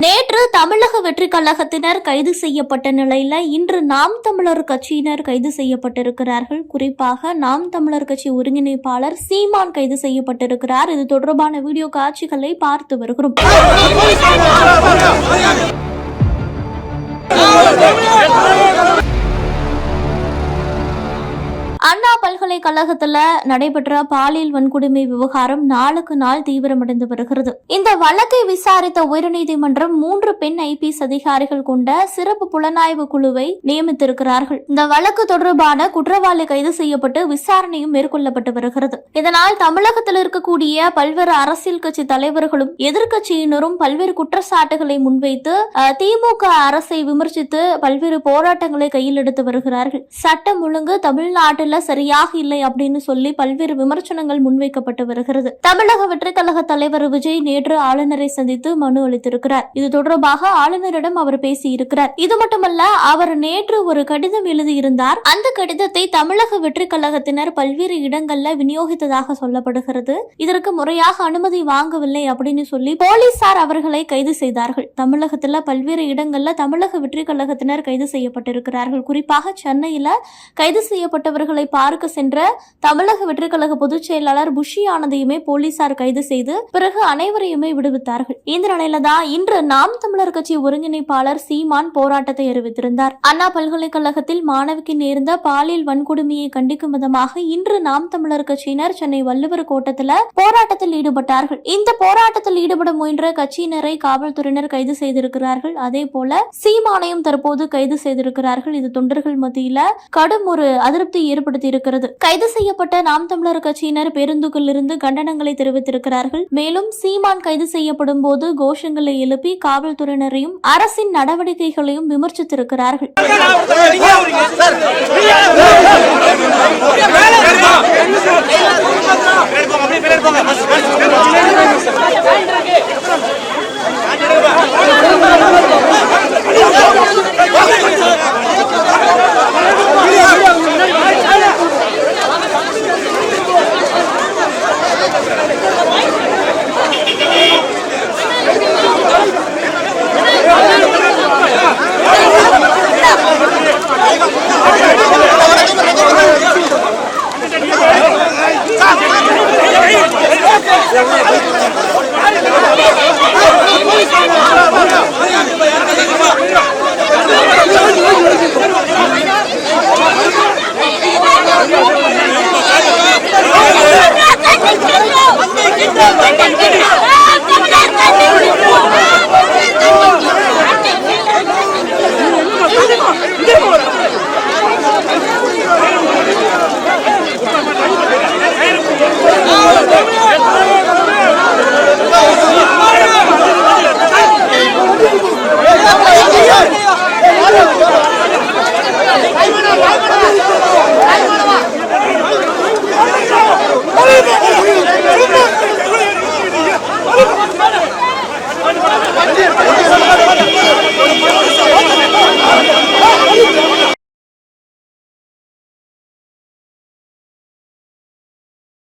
நேற்று தமிழக வெற்றி கழகத்தினர் கைது செய்யப்பட்ட நிலையில இன்று நாம் தமிழர் கட்சியினர் கைது செய்யப்பட்டிருக்கிறார்கள் குறிப்பாக நாம் தமிழர் கட்சி ஒருங்கிணைப்பாளர் சீமான் கைது செய்யப்பட்டிருக்கிறார் இது தொடர்பான வீடியோ காட்சிகளை பார்த்து வருகிறோம் அண்ணா பல்கலைக்கழகத்துல நடைபெற்ற பாலியல் வன்கொடுமை விவகாரம் நாளுக்கு நாள் தீவிரமடைந்து வருகிறது. இந்த வழக்கை விசாரித்த உயர்நீதிமன்றம் மூன்று பெண் ஐபிஎஸ் அதிகாரிகள் கொண்ட சிறப்பு புலனாய்வு குழுவை நியமித்திருக்கிறார்கள். இந்த வழக்கு தொடர்பான குற்றவாளி கைது செய்யப்பட்டு விசாரணையும் மேற்கொள்ளப்பட்டு வருகிறது. இதனால் தமிழகத்தில் இருக்கக்கூடிய பல்வேறு அரசியல் கட்சி தலைவர்களும் எதிர்க்கட்சியினரும் பல்வேறு குற்றச்சாட்டுகளை முன்வைத்து திமுக அரசை விமர்சித்து பல்வேறு போராட்டங்களை கையில் எடுத்து வருகிறார்கள். சட்டம் ஒழுங்கு தமிழ்நாட்டில் சரியாக இல்லை அப்படின்னு சொல்லி பல்வேறு விமர்சனங்கள் முன்வைக்கப்பட்டு வருகிறது. தமிழக வெற்றிக்கழக தலைவர் விஜய் நேற்று ஆளுநரை சந்தித்து மனு அளித்திருக்கிறார். இது தொடர்பாக ஆளுநரிடம் அவர் பேசியிருக்கிறார். இது மட்டுமல்ல அவர் நேற்று ஒரு கடிதம் எழுதியிருந்தார். அந்த கடிதத்தை தமிழக வெற்றிக்கழகத்தினர் பல்வேறு இடங்கள்ல விநியோகித்ததாக சொல்லப்படுகிறது. இதற்கு முறையாக அனுமதி வாங்கவில்லை அப்படின்னு சொல்லி போலீசார் அவர்களை கைது செய்தார்கள். தமிழகத்துல பல்வேறு இடங்கள்ல தமிழக வெற்றிக்கழகத்தினர் கைது செய்யப்பட்டிருக்கிறார்கள். குறிப்பாக சென்னையில கைது செய்யப்பட்டவர்களை பார்க்க சென்ற தமிழக வெற்றிக்கழக பொதுச் செயலாளர் புஷி ஆனந்தையுமே போலீசார் கைது செய்து பிறகு அனைவரையுமே விடுவித்தார்கள். இந்த நிலையில தான் இன்று நாம் தமிழர் கட்சி ஒருங்கிணைப்பாளர் சீமான் போராட்டத்தை அறிவித்திருந்தார். அண்ணா பல்கலைக்கழகத்தில் மாணவிக்கு நேர்ந்த பாலியல் வன்கொடுமையை கண்டிக்கும் விதமாக இன்று நாம் தமிழர் கட்சியினர் சென்னை வள்ளுவர் கோட்டத்தில் போராட்டத்தில் ஈடுபட்டார்கள். இந்த போராட்டத்தில் ஈடுபட முயன்ற கட்சியினரை காவல்துறையினர் கைது செய்திருக்கிறார்கள். அதே போல சீமானையும் தற்போது கைது செய்திருக்கிறார்கள். இது தொண்டர்கள் மத்தியில கடும் ஒரு அதிருப்தி ஏற்படுத்தி ஏற்படுத்தியிருக்கிறது கைது செய்யப்பட்ட நாம் தமிழர் கட்சியினர் பேருந்துகளில் இருந்து கண்டனங்களை தெரிவித்திருக்கிறார்கள் மேலும் சீமான் கைது செய்யப்படும் போது கோஷங்களை எழுப்பி காவல்துறையினரையும் அரசின் நடவடிக்கைகளையும் விமர்சித்திருக்கிறார்கள்